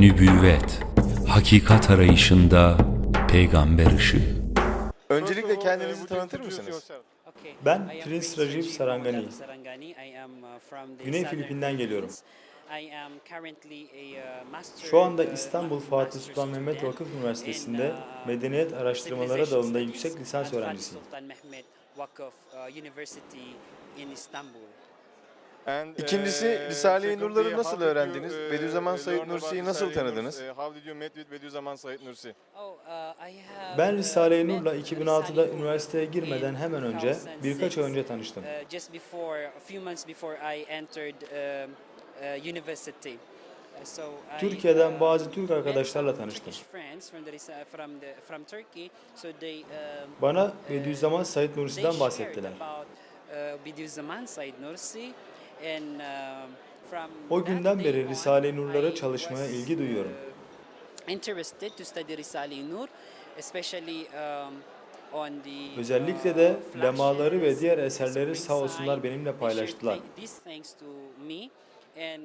Nübüvvet, hakikat arayışında peygamber ışığı. Öncelikle kendinizi tanıtır mısınız? Ben Prince Rajiv Sarangani. Güney Filipin'den geliyorum. Şu anda İstanbul Fatih Sultan Mehmet Vakıf Üniversitesi'nde Medeniyet Araştırmaları dalında yüksek lisans öğrencisiyim. İkincisi, Risale-i Nur'ları nasıl öğrendiniz? Bediüzzaman Said Nursi'yi nasıl tanıdınız? Ben Risale-i Nur'la 2006'da üniversiteye girmeden hemen önce, birkaç ay önce tanıştım. uh, uh. Uh, Türkiye'den uh, bazı Türk arkadaşlarla tanıştım. Um, Bana Bediüzzaman Said Nursi'den bahsettiler. uh, Bediüzzaman Said Nursi O that günden beri Risale-i Nur'lara çalışmaya was, ilgi duyuyorum. uh, um, Özellikle de uh, lemaları ve diğer eserleri sağ olsunlar benimle paylaştılar.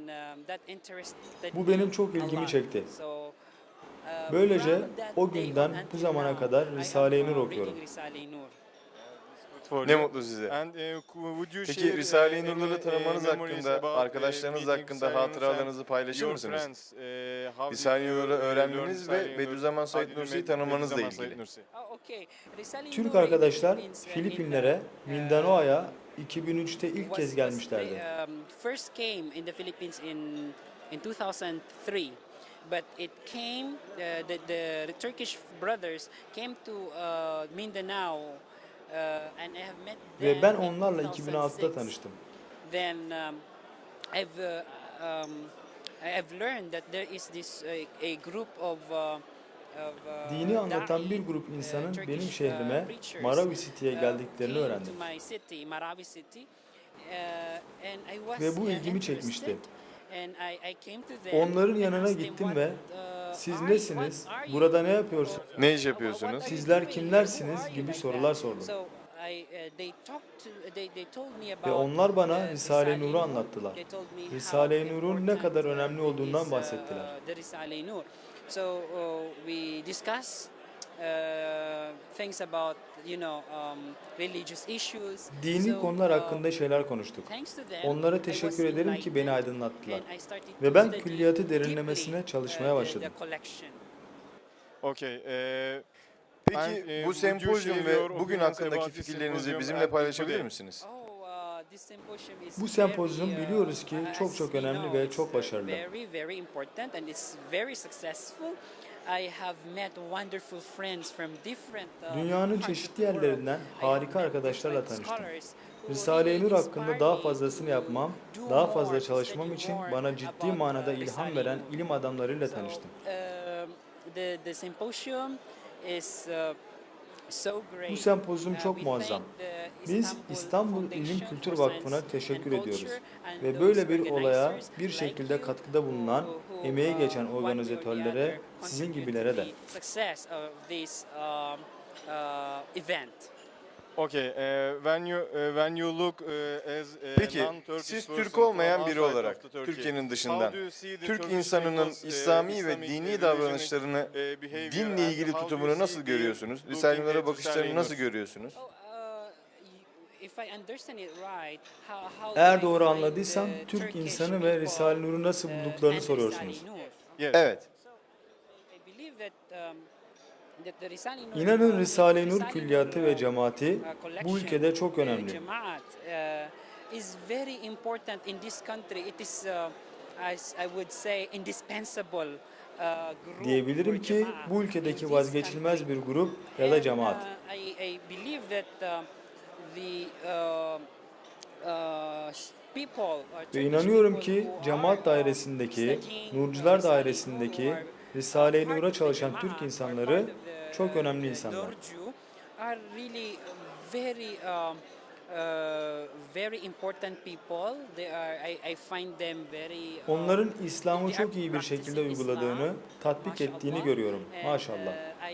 um, Bu benim çok ilgimi çekti. Uh, Böylece o günden bu zamana kadar Risale-i Nur uh, okuyorum. Nur. Ne mutlu size. Peki Risale-i Nur'ları tanımanız hakkında, arkadaşlarınız hakkında hatıralarınızı paylaşır mısınız? Risale-i Nur'u öğrenmeniz ve Bediüzzaman Said Nursi'yi tanımanızla ilgili. Risale-i Türk Nur arkadaşlar uh, Filipinlere, Mindanao. Mindanoa'ya 2003'te ilk kez gelmişlerdi. um, first came in the Philippines in in 2003, but it came uh, the, the the Turkish brothers came to uh, Mindanao, uh, Ve ben onlarla 2006'da 2006. tanıştım. Then I've I've learned that there is this a group of of, Dini anlatan bir grup uh, insanın benim uh, şehrime Marawi City'ye geldiklerini öğrendim. Ve bu ilgimi çekmişti. Onların yanına gittim "What, ve siz nesiniz, burada ne yapıyorsunuz, Ne iş yapıyorsunuz? Sizler kimlersiniz gibi sorular sordum. Uh, Ve onlar bana uh, Risale-i Nur'u Nur. anlattılar. Risale-i Nur'un ne kadar uh, önemli it olduğundan uh, bahsettiler. Uh, things about you know um, religious issues. Dini So, konular uh, hakkında şeyler konuştuk. thanks to them, Onlara teşekkür ederim ki beni aydınlattılar. Ve ben külliyatı derinlemesine çalışmaya uh, the- başladım. Okey. eee, Peki Ben, e, bu sempozyum ve bugün hakkındaki fikirlerinizi bizimle paylaşabilir misiniz? Oh, Bu sempozyum biliyoruz ki çok çok önemli ve it's, çok başarılı. Uh, Dünyanın çeşitli yerlerinden harika arkadaşlarla tanıştım. Risale-i Nur hakkında daha fazlasını yapmam, daha fazla çalışmam için bana ciddi about, manada uh, ilham veren ilim adamlarıyla tanıştım. um, the, the symposium is uh, so great. Bu sempozyum Uh, çok muazzam. Biz İstanbul İlim Kültür Vakfı'na teşekkür ediyoruz. Ve böyle bir olaya bir şekilde katkıda bulunan, emeği uh, geçen organizatörlere, sizin gibilere de. um, uh. Okay, eee, when you eee, when you look eee, as a Peki non-Turkish siz Türk olmayan biri olarak Türkiye'nin dışından Türk Turkish insanının İslami ve dini davranışlarını, dinle ilgili tutumunu nasıl görüyorsunuz? at bakışlarını nasıl görüyorsunuz? Oh, uh, y- if I understand it right, how, how Eğer doğru anladıysam the Türk Turkish insanı ve people, Risale-i Nur'u nasıl uh, bulduklarını soruyorsunuz. Risale-i Nur? Yes. Evet. I believe that, that the Risale-i Nur, İnanın uh, Risale-i Nur külliyatı uh, ve cemaati uh, bu collection, ülkede çok uh, önemli. Jamaat, uh, is very important in this country. It is, uh, as I would say, indispensable uh, group Diyebilirim ki bu ülkedeki vazgeçilmez bir grup ya da cemaat. The uh, uh, uh, Ve inanıyorum people ki cemaat uh, dairesindeki, uh, Nurcular Nur, dairesindeki Risale-i uh, Nur'a çalışan Türk insanları çok önemli uh, insanlar. Nurcu, are really uh, very uh, very important people. They are I, I find them very uh, Onların İslam'ı çok iyi bir şekilde uyguladığını, tatbik ettiğini görüyorum. And, Maşallah. uh,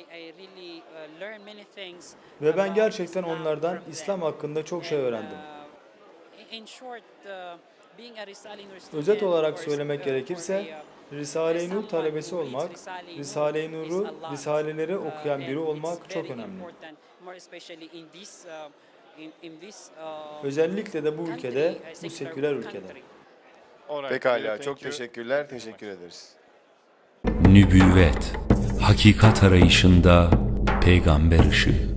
uh, Ve ben gerçekten onlardan İslam hakkında çok şey öğrendim. uh, uh, Nur Özet olarak söylemek uh, gerekirse, Risale-i Nur talebesi olmak, Risale-i Nur'u, Risaleleri uh, okuyan biri olmak çok önemli. Uh, Özellikle de bu ülkede, bu seküler ülkede. Pekala çok teşekkürler. Teşekkür ederiz. Nübüvvet, hakikat arayışında peygamber ışığı.